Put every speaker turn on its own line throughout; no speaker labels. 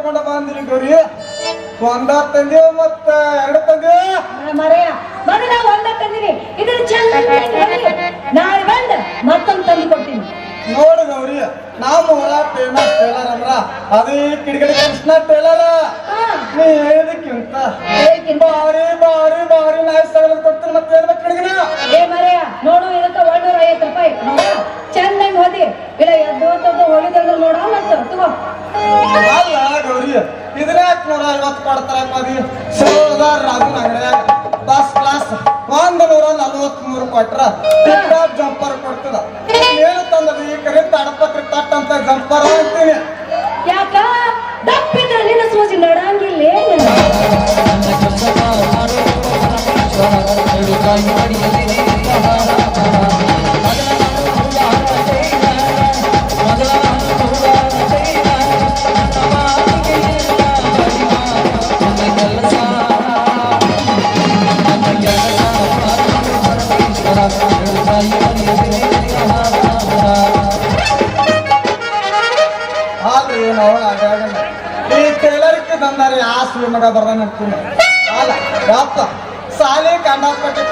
ತಗೊಂಡ ಬಂದಿರಿ ಗೌರಿ. ಒಂದ ತಂದೇವ ಮತ್ತ ಎರಡು ತಂದೇವ
ಮರೆಯ ಮೊದಲ ಒಂದ ತಂದಿನಿ. ಇದ್ರ ಚೆನ್ನಾಗಿ ನಾಳೆ ಬಂದ ಮತ್ತೊಂದು ತಂದು ಕೊಡ್ತೀನಿ.
ನೋಡು ಗೌರಿ ನಾವು ಫೇಮಸ್ ಟೇಲರ್ ಅಂದ್ರ. ಅದೇ ಕಿಡಿಗಡಿ ಕೃಷ್ಣ ಟೇಲರ್ ನೀ ಹೇಳಿದಕ್ಕಿಂತ ಬಾರಿ ಬಾರಿ ಬಾರಿ ನಾಯಿ ಸಾವಿರ ಕೊಡ್ತೀನಿ ಮತ್ತೆ ಹೇಳ್ಬೇಕು
ಏ ಮರೆಯ ನೋಡು ಇದಕ್ಕ ಒಂದೂರ ಐವತ್ತು ರೂಪಾಯಿ. ಚೆನ್ನಾಗಿ ಚಂದಂಗ್ ಹೋದಿ. ಇಲ್ಲ ಎದ್ದು ತದ್ದು ಹೊಲಿದಂದ್ರೆ ನೋಡ ಮತ್ತೆ ತಗೋ.
ಇದನ್ನ ನೂರ ಐವತ್ತು ಕೊಡ್ತಾರೆ ಮದಿ ಸೋದ ರಾಜನ ಬಸ್ ಕ್ಲಾಸ್ ಒಂದು ನೂರ ನಲ್ವತ್ಮೂರು ಕೊಟ್ರ. ಟಿಪ್ ಜಂಪರ್ ಕೊಡ್ತದ. ಏನು ತಂದದ ಈ ಕರೆ ತಡಪತ್ರಿ ತಟ್ ಅಂತ ಜಂಪರ್ ಅಂತೀನಿ.
ಯಾಕ? ದಪ್ಪಿದ್ರೆ ನಿನ್ನ ಸೂಜಿ ನಡಂಗಿಲ್ಲ
ಆದ್ರೆ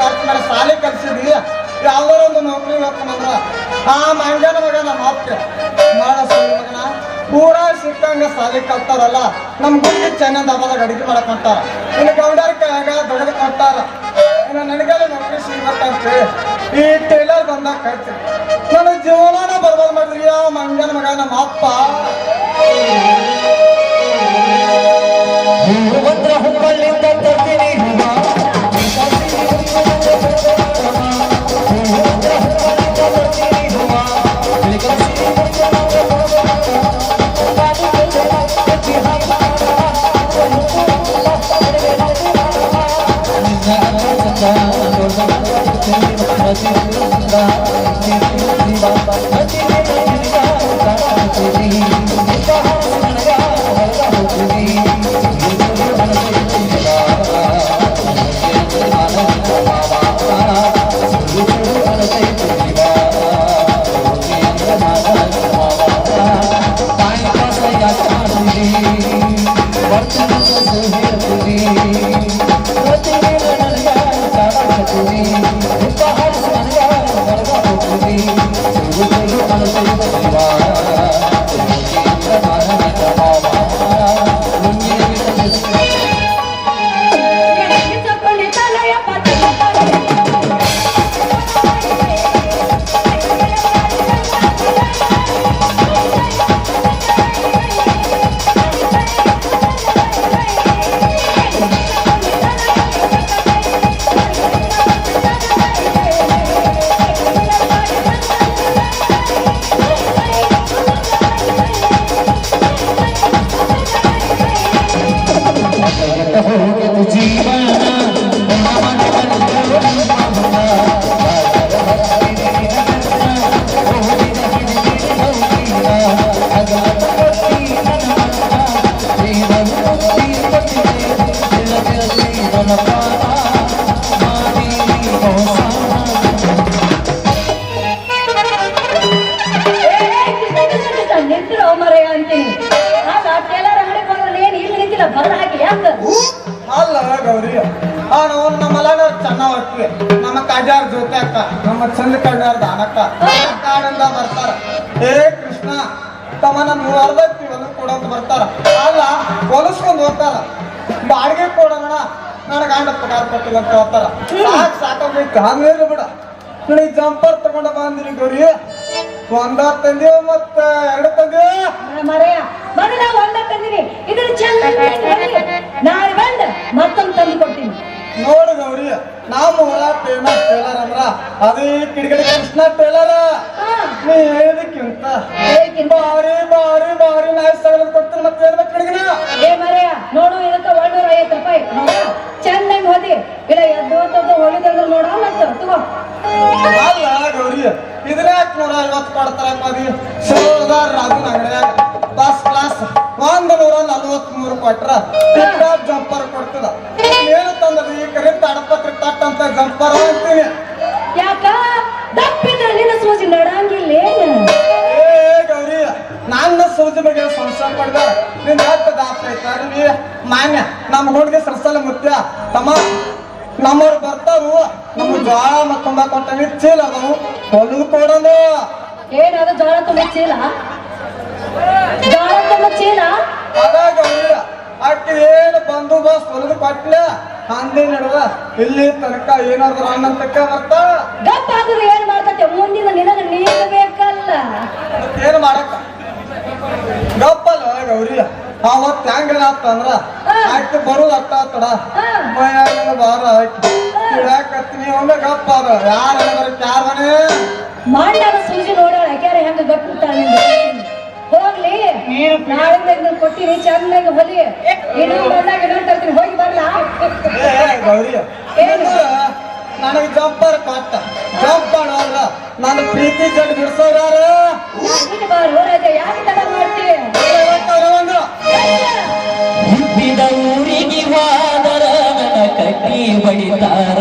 ಖರ್ಚು ಮಾಡಿ ಸಾಲಿ ಕಲ್ಸಿದ್ವಿ ಯಾವ್ದಾರ ಒಂದು ನೌಕರಿ ಹೇಳ್ಕೊಂಡ್ರ ಆ ಮಂಗನ ಮಗ ನಮ್ಮ ಅಪ್ಪ, ಮಾಡ ಮಗನ ಪೂರ ಸಿಕ್ಕಂಗ ಸಾಲಿ ಕಲ್ತಾರಲ್ಲ, ನಮ್ ಗುಂಡಿ ಚೆನ್ನಂದ ಹಬ್ಬದಾಗ ಅಡಿಗೆ ಮಾಡಕ್ ಹೊಂಟಾರ. ಇನ್ನು ಗೌಡರ ಕೈಯಾಗ ಕೊಡ್ತಾರ ಕೊಟ್ಟಾರ. ಇನ್ನು ನನಗೆಲ್ಲ ನೌಕರಿ ಸಿಗ್ಬೇಕಂತೆ ಈ ಟೈಲರ್ ಬಂದಾಗ ಕಳ್ತೀನಿ ನನ್ನ ಜೀವನಾನ ಬರ್ಬೋದು ಮಾಡಿದ್ರಿ ಯಾವ ಮಂಗನ ಮಗ, ನಮ್ಮ ಅಪ್ಪ. ಅಲ್ಲ ಗೌರಿ ಆ ನಾವು ನಮ್ಮ ಮಲನವ್ರು ಚೆನ್ನಾಗ್ ಹೊಟ್ವಿ ನಮ್ಮ ಕಾಜಾರ್ ಜೊತೆ ಅಕ್ಕ ನಮ್ಮ ಚಂದ ಕಡ್ಯಾರ ದಾನಕ್ಕ ಕಾಡಿಂದ ಬರ್ತಾರ. ಏ ಕೃಷ್ಣ ತಮ್ಮನ ಮೂವರ್ದ ಒಂದು ಕೊಡಂತ ಬರ್ತಾರ. ಅಲ್ಲ ಹೊಲಸ್ಕೊಂಡ್ ಹೋಗ್ತಾರ. ಬಾಡಿಗೆ ಕೊಡೋಣ ನನ್ನ ಗಂಡ ಪಗಾರ ಕೊಟ್ಟಿಲ್ಲ ಅಂತ ಹೇಳ್ತಾರ. ಸಾಕ್ ಹಂಗೇನು ಬಿಡ. ನೀ ಜಂಪರ್ ತಗೊಂಡ ಬಂದಿರಿ ಗೌರಿ. ಒಂದ ತಂದೆ ಮತ್ತ ಎರಡು ತಂದೇವ
ಮರೆಯ ಮೊದಲ ಒಂದ ತಂದಿನಿ. ಇದ್ರ ಚೆನ್ನಾಗಿ ನಾಳೆ ಬಂದ ಮತ್ತೊಂದು ತಂದು ಕೊಡ್ತೀನಿ.
ನೋಡು ಗೌರಿ ನಾವು ಫೇಮಸ್ ಟೇಲರ್ ಅಂದ್ರ ಅದೇ ಕಿಡಿಗಡಿ ಕೃಷ್ಣ ಟೇಲರ್ ನೀ ಹೇಳಿದಕ್ಕಿಂತ ಬಾರಿ ಬಾರಿ ಬಾರಿ ನಾಯಿ ಸಾವಿರ ಕೊಡ್ತೀನಿ ಮತ್ತೆ ಹೇಳ್ಬೇಕು ಕಿಡಿಗನ
ಏ ಮರೆಯ ನೋಡು ಇದಕ್ಕ ಒಂದೂರ ಐವತ್ತು ರೂಪಾಯಿ. ಚಂದಂಗ್ ಹೋದಿ ಇಲ್ಲ ಎದ್ದು ತದ್ದು ಹೊಲಿದಂದ್ರೆ ನೋಡ ಮತ್ತೆ ತಗೋ.
ಅಲ್ಲ ಗೌರಿ ಇದನ್ನ ಯಾಕೆ ನೂರ ಐವತ್ತು ಕೊಡ್ತಾರೆ ಮದಿ ಸೋದ ರಾಜನ ಅಂಗಡಿಯಾಗ ಫಸ್ಟ್ ಕ್ಲಾಸ್ ಒಂದು ನೂರ ನಲ್ವತ್ಮೂರು ಕೊಟ್ರ ಜಂಪರ್ ಕೊಡ್ತದ. ಏನು ತಂದದ ಈ ಕರೆ ತಡಪತ್ರ ತಟ್ಟಂತ ಜಂಪರ್ ಅಂತೀನಿ.
ಯಾಕ? ದಪ್ಪಿದ್ರೆ ನಿನ್ನ ಸೂಜಿ ನಡಂಗಿಲ್ಲ
ಏ ಗೌರಿ ನನ್ನ ಸೂಜಿ ಬಗ್ಗೆ ಸಂಶಯ ಪಡೆದ ನಿನ್ನ ಹತ್ತ ನೀ? ಮಾನ್ಯ ನಮ್ಮ ಹುಡುಗಿ ಸರಸಲ ಮುತ್ಯ. ತಮ್ಮ ನಮ್ಮವ್ರು ಬರ್ತಾವು ನಮ್ಮ ಜ್ವಾಳ ಮತ್ತೊಂಬ ಕೊಟ್ಟ ಚೀಲ ಅದಾವು. ಕೊಡೋದು
ಏನದು ಜ್ವಾಳ ತುಂಬ ಚೀಲ?
ಏನು ಬಂದು ಬಸ್ ಹೊಲದು ಕೊಟ್ಲ ಹಂದಿ ನಡುವ ಇಲ್ಲಿ ತನಕ ಏನಾದ್ರು ಅನ್ನಂತಕ್ಕ ಬರ್ತಾಳ
ಗಪ್ಪ ಆದ್ರೆ ಏನ್ ಮಾಡ್ತತೆ? ಮುಂದಿನ ನಿನಗೆ ನೀರು ಬೇಕಲ್ಲ.
ಏನು ಮಾಡಕ್ಕ? ಗಪ್ಪಲ್ಲ ಗೌರಿ. ಅವತ್ ಹೆಂಗ ಅಂದ್ರ ಆಯ್ತು ಬರುದು ಅಟ್ಟ ತಡ ಮೈಯಾಗ ಬಾರ ಆಯ್ತು ಇಡಾಕತ್ತೀನಿ ಒಮ್ಮೆ ಗಪ್ಪ ಅದ ಯಾರ ಬರಕ್ ಯಾರ ಮನೆ?
ಮಾಡ್ಯಾರ ಸೂಜಿ ನೋಡ್ಯಾಳ. ಯಾಕ್ಯಾರ ಹೆಂಗ ಗಟ್ಟಿರ್ತಾಳೆ ಹೋಗ್ಲಿ. ನಾಳೆ ನೀನ್ ಚಂದಾಗ ಚೆನ್ನಾಗಿ ಹೊಲಿ. ಇನ್ನೂ ಬಂದಾಗ ಇನ್ನೊಂದು ತರ್ತೀನಿ ಹೋಗಿ ಬರ್ಲಾ?
ಗೌರಿ. ನನಗೆ ಜಬ್ಬರ್ ಕೊಟ್ಟ. ಜಂಪ್ ಮಾಡೋದ್ರ ನನ್ನ ಪ್ರೀತಿ ಜಡ್ ಬಿಡ್ಸೋರ
ನೀನು ಬಾರು ರಾಜ ಯಾಕೆ ತಡ ಮಾಡ್ತಿ?
ಒಂದು
ಹುಟ್ಟಿದ ಊರಿಗೆ ವಾದರ ನನ್ನ ಕಟ್ಟಿ ಬಡಿತಾರ.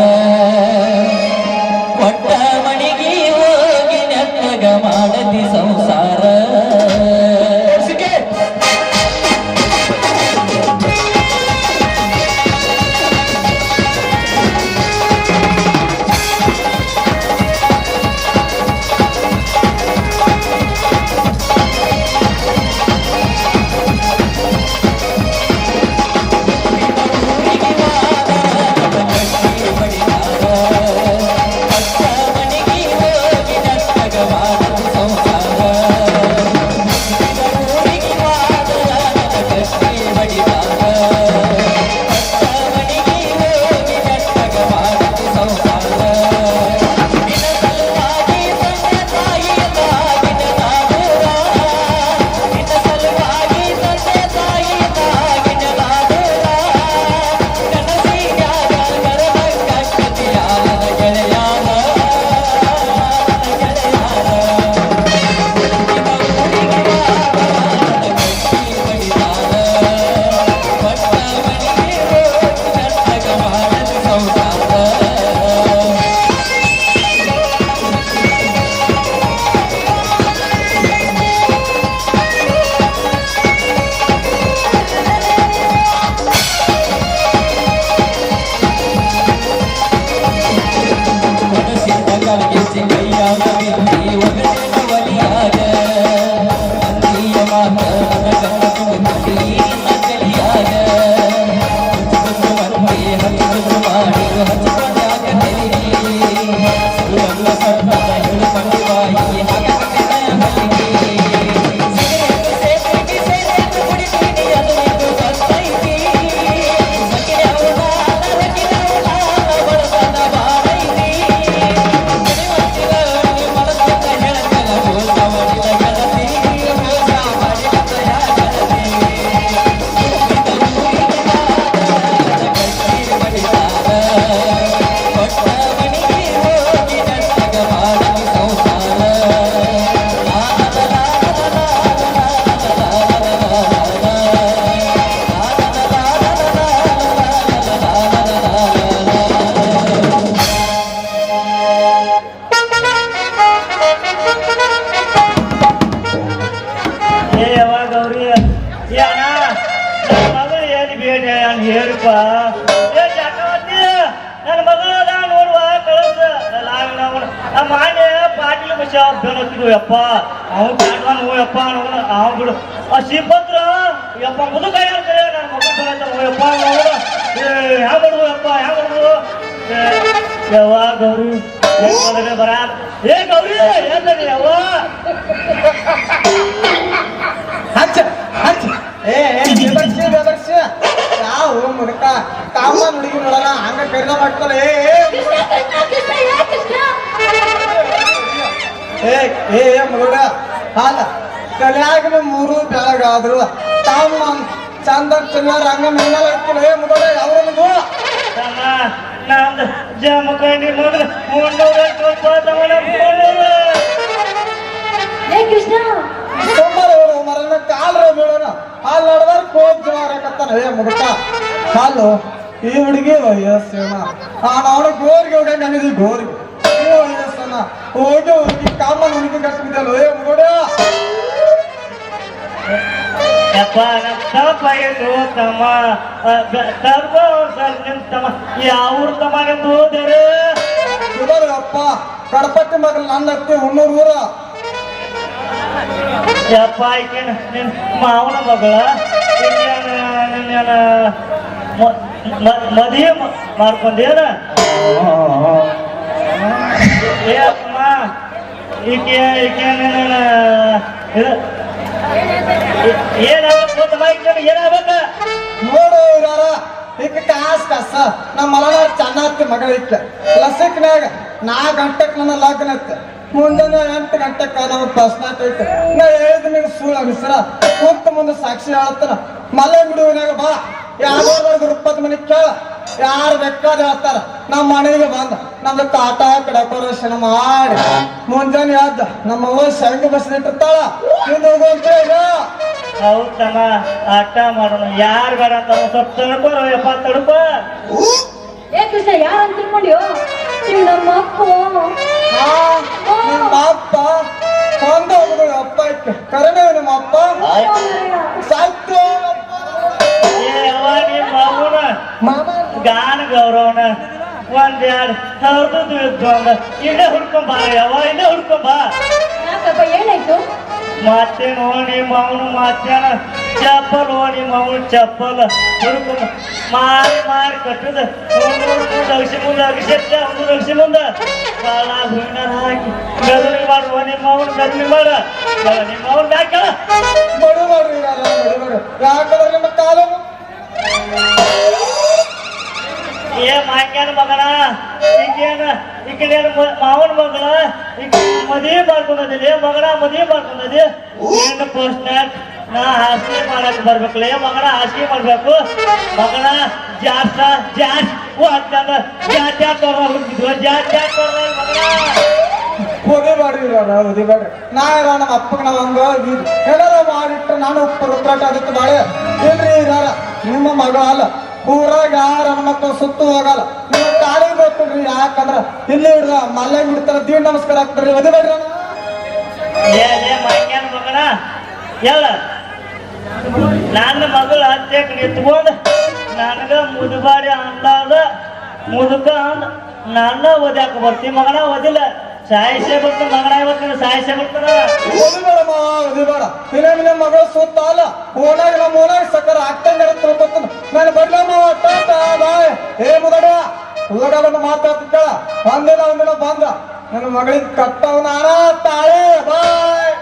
ಏ ಚಕ್ರವರ್ತಿ ನನ್ನ ನೋಡುವ? ಕಳಿಸ. ಮಾನ್ಯ ಪಾಟೀಲ್ ಬಸ ಬೆಳತ್ತಿದ್ವು ಯಪ್ಪ. ಅವ್ನು ಹೋ ಯಪ್ಪ ನೋಡ ಅವ್ ಬಿಡು. ಆ ಯಪ್ಪ ಕೈ ಹೇಳ್ತಾರೆ ನನ್ನ ಮಗು ಅಂತ ಹೋ ಯಪ್ಪ ನೋಡು ಏ ಹ್ಯಾಂಗ ಮಾಡುದು ಯಪ್ಪ ಯವ್ವ, ಗೌರಿ. ಏನ್ ಬರ? ಏ, ಗೌರಿ ಏನ್ರಿ ಯವ್ವ?
ಹಚ್ಚ ಹಚ್ಚ. ಏ ಏ ಬೆದರ್ಸಿ ಬೆದರ್ಸಿ ಯಾವ ಮುದುಕ ಕಾಮ ನೋಡಲ್ಲ ಹಂಗ ಕರ್ದ ಮಾಡ್ತಾರ ಏ ಏ ಏ ಹಾಲ. ಮಗಳ ಮೂರು ಬೆಳಗಾದ್ರು ತಾವು ಚಂದ ಚಂದ್ರ ಹಂಗ ಮೇಲೆ ಹಾಕಿಲ್ಲ ಏ ಮಗಳ ಅವ್ರದ್ದು
ತಮ್ಮ ನಂದು ಜಮಖಂಡಿ ಮಗದ ಮುನ್ನೂರ ತಮನ
ಏ ಕೃಷ್ಣ.
ಸೋಮವಾರ ಮರನ ಕಾಲ್ರ ಬೀಳೋಣ. ಅಲ್ಲಿ ನಡೆದಾರ ಕೋಪ್ ಜವಾರಕತ್ತಾನ ಏ ಮುದುಕ ಹಾಲು. ಈ ಹುಡುಗಿ ವಯಸ್ಸೇನ ನಾನು ಗೋರ್ಗೆ ಹೋಗ ನನಗೆ ಗೋರಿಗೆ. ಏ ವಯಸ್ಸನ ಹೋಗಿ ಹುಡುಗಿ ಕಾಮನ್ ಹುಡುಗಿ ಕಟ್ಟಿದ್ದಲ್ಲ ಏ
ನಮ್ ತಪ್ಪಾಗಿತ್ತು ತಮ್ಮ ತರ್ಬ ಸರ್ ನಿಮ್ ತಮ್ಮ ಯಾವ ತಮ್ಮ ನಿಮ್ದು ದೇವ್ರೆ
ಅಪ್ಪ ಕಡಪಟ್ಟಿ ಮಗಲ್ ನನ್ನ ಅತ್ತೆ ಹುಣ್ಣೂರು ಊರ.
ಯಪ್ಪ ಆಯ್ಕೆ ನಿನ್ ಮಾವನ ಮಗಳ? ನಿನ್ನ ಮದುವೆ ಮಾಡ್ಕೊಂಡೇನ ಏ ಅಮ್ಮ ಈಕೆ ಈಕೆ ಏನಾಗಬೇಕು ಏನಾಗಬೇಕ?
ನೋಡು ಇವ್ರಾರ ಇಕ್ಕ ಕಾಸ್ ಕಾಸ. ನಮ್ಮ ಮಲನಾಡ್ ಚೆನ್ನತ್ತಿ ಮಗಳ ಇತ್ತು ಲಸಿಕ್ನಾಗ ನಾ ಗಂಟೆಕ್ ನನ್ನ ಲಗ್ನ ಐತೆ ಮುಂಜಾನೆ ಎಂಟು ಗಂಟೆಕ ನಮ್ಮ ಪ್ರಶ್ನಾಟ್ ನಾ ಹೇಳಿದ ಸುಳ್ಳು ಅನಿಸ್ರ. ಕುಂತ ಮುಂದೆ ಸಾಕ್ಷಿ ಹೇಳ್ತಾರ ಮಲೆ ಬಿಡುವಿನಾಗ ಬಾ. ಯಾವ್ದಾದ್ರು ಇಪ್ಪತ್ತು ಮನೆ ಕೇಳ ಯಾರು ಬೇಕಾದ್ರೆ ಹೇಳ್ತಾರ ನಮ್ಮ ಮನೆಗೆ ಬಂದ ನಮ್ದು ಕಾಟ ಡೆಕೋರೇಷನ್ ಮಾಡಿ. ಮುಂಜಾನೆ ಎದ್ದ ನಮ್ಮ ಸಣ್ಣ ಬಸ್ ಇಟ್ಟಿರ್ತಾಳ. ಹಿಂದೆ ಹೋಗುವಂತ ಹೇಳು
ಹೌದಮ್ಮ ಆಟ ಮಾಡೋಣ ಯಾರು ಬೇಡ ಅಂತ ಸ್ವಲ್ಪ ತಡ್ಕೋ ಯಪ್ಪ ತಡ್ಕೋ
ಏ ಕೃಷ್ಣ ಯಾರಂತ ತಿಳ್ಕೊಂಡ್ಯೋ? ನೀವು ನಮ್ಮ ಅಪ್ಪ.
ಆ, ನಿಮ್ಮ ಅಪ್ಪ ಸ್ವಂತ ಹುಡುಗ ಅಪ್ಪ ಇತ್ತು. ಕರೆನೇ ನಿಮ್ಮ ಅಪ್ಪ? ಸಾಯ್ತು ಮಾಮ
ಗಾನ ಗೌರವನ ಒಂದ್ ಎರಡು ಇದ್ದು ಅಂದ ಇಲ್ಲೇ ಹುಡ್ಕೊಂಬ ಯಾವ ಇಲ್ಲೇ ಹುಡ್ಕೊಂಬ
ಬಾ. ಏನಾಯ್ತು?
ಮತ್ತೆ ನೋಡಿ ಮಾವನು ಮತ್ತೇನ ಚಪ್ಪಲ್ ಓ ನಿಮ್ಮ ಅವನು ಚಪ್ಪಲ್ ಹುಡ್ಕೊಂಬ ಮಾರಿ ಮಾರಿ ಕಟ್ಟದ. ಅಗಸಿ ಮುಂದೆ ಅಗಸತ್ತ ಒಂದು ಅಗಸಿ ಮುಂದೆ. ಕಾಲ ಹೂವಿನ ಹಾಕಿ. ಗದರಿ ಮಾಡುವ ನಿಮ್ಮ ಅವನು ಮೆದುಳಿಗೆ ಮಾಡ. ನಿಮ್ಮ ಅವನು ಯಾಕೆ
ಬಡು ಯಾಕಂದ್ರೆ ನಿಮ್ಮ ಕಾಲ.
ಏ ಮಾಕ್ಯಾನ ಮಗನ ಈಗೇನ ಈಗೇನ ಮಾವನ ಮಗಳ ಈಗ ಮದುವೆ ಮಾಡ್ಕೊಂಡದಿ ಮದುವೆ ಮಾಡ್ಕೊಂಡದಿ ಏನು ಪೋಸ್ಟ್ ನಾ ಹಾಸಿಗೆ ಮಾಡಕ್ ಬರ್ಬೇಕಲ್ಲ ಮಗನ ಹಾಸಿಗೆ ಮಾಡ್ಬೇಕು. ಮಗನ ಜಾಸ್ ಜಾಸ್ ಅಂತಂದ
ಮಾಡ್ರಿ ನಾ ಇರೋ ನಮ್ಮ ಅಪ್ಪಗೆ ನಾವು ಹಂಗ ಇದ್- ಏನಾರ ಮಾಡಿಟ್ರೆ ನಾನು ಅದಕ್ಕೆ ಬಾಳೆ. ಇಲ್ರಿ ಇದಾರ ನಿಮ್ಮ ಮಗ ಅಲ್ಲ. ಊರಾಗ ಯಾರ ಹೆಣ್ಮಕ್ಳು ಸುತ್ತು ಹೋಗಲ್ಲ. ನೀವು ಕಾಲಿಗೆ ರೀ ಯಾಕಂದ್ರ ಇಲ್ಲಿ ಹಿಡ್ದ ಮಲ್ಲೆ ಬಿಡ್ತಾರ ದೀನ್ ನಮಸ್ಕಾರ ಹಾಕ್ತಾರ್ರಿ ಒದಿ ಬೇಡ್ರಿ ಅಣ್ಣ.
ಏ ಏ ಮಾನ್ಯನ ಮಗನ ಎಲ್ಲ ನನ್ನ ಮಗಳು ಹತ್ಯಕ್ಕೆ ನಿಂತ್ಕೊಂಡು ನನಗ ಮುದುಬಾಡಿ ಅಂದಾದ ಮುದುಕ ಅಂದ. ನನ್ನ ಓದ್ಯಾಕ ಬರ್ತೀನಿ ಮಗನ ಓದಿಲ್ಲ. ಸಾಯಿಸೇ ಬರ್ತೀನಿ ಮಗನ ಇವತ್ತಿನ ಸಾಯಿಸೇ
ಒದಿ ಬೇಡ ನಿನ್ನ ಮಗಳು ಸುತ್ತ ಅಲ್ಲ. ಓನಾಗ ನಮ್ಮ ಓನಾಗ ಸಕ್ಕರ ಆಗ್ತಂಗ ನಾನು ಬರ್ಲಮ್ಮ ಟಾಟ ಬಾಯ್. ಏ ಮುದಡ ಹುಡುಗರನ್ನ ಮಾತಾಡ್ತಿದ್ದಾಳ ಒಂದಿನ ಒಂದಿನ ಬಂದ. ನನ್ನ ಮಗಳಿಗೆ ಕಟ್ಟವ್ ನಾನ ತಾಳೆ ಬಾಯ್.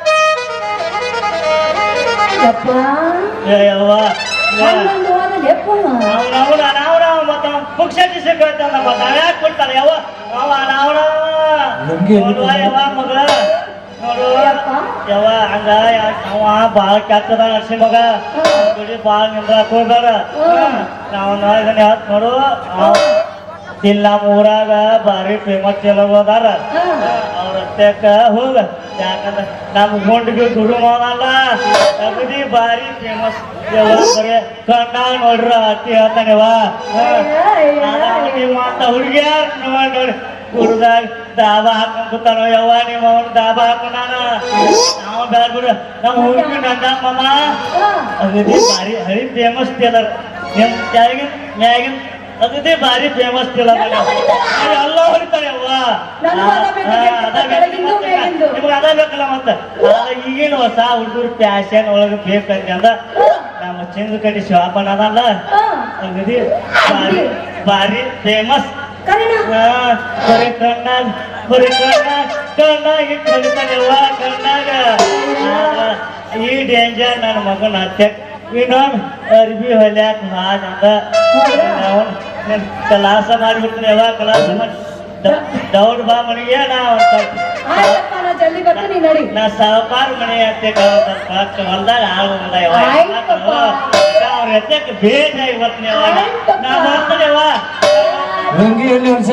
ಅಪ್ಪ.
ಏ ಯವ್ವ ಹಂಗ ಯಾ- ಅವ ಬಾಳ ಕೆಟ್ಟದ ನರ್ಸಿ ಮಗ. ಬಿಡಿ ಬಾಳ ನಿಂದ್ರಾಕ್ ಹೋಗ್ಬೇಡ. ನಾವು ಇದನ್ನ ಹೇಳ್ತ ನೋಡು? ಅವ- ಇಲ್ಲಿ ನಮ್ಮ ಊರಾಗ ಭಾರಿ ಫೇಮಸ್ ಎಲ್ಲ ಅದಾರ. ಅವ್ರ ಹೋಗ. ಯಾಕಂದ್ರ ನಮ್ಮ ಗುಂಡಿಗೆ ದುಡು ಮಾಡಲ್ಲ ಅಗದಿ ಭಾರಿ ಫೇಮಸ್ ಬರೇ ಕಣ್ಣ ನೋಡ್ರ ಅತ್ತಿ ಹೇಳ್ತಾನೆವ ನಿಮ್ಮ ಅಂತ ಹುಡುಗಿಯಾರ ನೋಡಿ ನೋಡಿ ಹುಡುಗಾಗ ದಾಬಾ ಹಾಕೊಂಡ್ ಕೂತಾನೋ ಯವ್ವ ನಿಮ್ಮ ಅವ್ನ ದಾಬಾ ಹಾಕೊಂಡಾನ ನಾವು ಬೇಡ ಬಿಡು ನಮ್ಮ ಹುಡುಗಿ ನಂದ ಮಮ್ಮ ಅಗದಿ ಭಾರಿ ಹರಿ ಫೇಮಸ್ ಟೇಲರ್ ನಿಮ್ ಕೆಳಗಿನ ಮ್ಯಾಗಿನ ಅಗದಿ ಭಾರಿ ಫೇಮಸ್ ಎಲ್ಲ ಹೊಡಿತಾರೆ?
ಅದ
ಅದ. ನಿಮ್ಗೆ ಅದ ಬೇಕಲ್ಲ ಮತ್ತೆ? ಈಗಿನ ಹೊಸ ಹುಡುಗರು ಫ್ಯಾಷನ್ ಒಳಗೆ ಬೇಕಂತ ಅಂದ. ನಮ್ಮ ಚಿಂದ ಕಡೆ ಶಾಪನ್ ಅದಲ್ಲ? ಅಗದಿ ಭಾರಿ ಭಾರಿ ಫೇಮಸ್ ಬರೀ ಕಣ್ಣಾಗ ಬರೀ ಕಣ್ಣಾಗ ಕಣ್ಣಾಗ ಆದ್ರ ಈ ಡೇಂಜರ್ ನನ್ನ ಮಗನ ಹತ್ಯಕ್ ಇನ್ನೊಂದು ಅರ್ಬಿ ಹೊಲ್ಯಾಕ ಹಾನಂದ ಅವನು ಕಲಾಸ ಮಾಡಿಬಿಡ್ತೀನಿ ಯಾವ ಕಲಾಸ ದೌಡ್ ಬಾ ಮನೆಗೆ ನಾ
ಮನೆಯ ಜಲ್ದಿ ಬರ್ತೀನಿ ನಡಿ
ನಾ ಸಾವುಕಾರ ಮನೆ ಹತ್ಯಕ ಹೊಲ್ದಾಗ
ಆಯ್ತಪ್ಪ.
ಅವ್ರ ಹತ್ಯಕ್ಕೆ ಬೇಜಾಗಿ ಬರ್ತೀನಿ ನಾ ಬರ್ತಾನೆ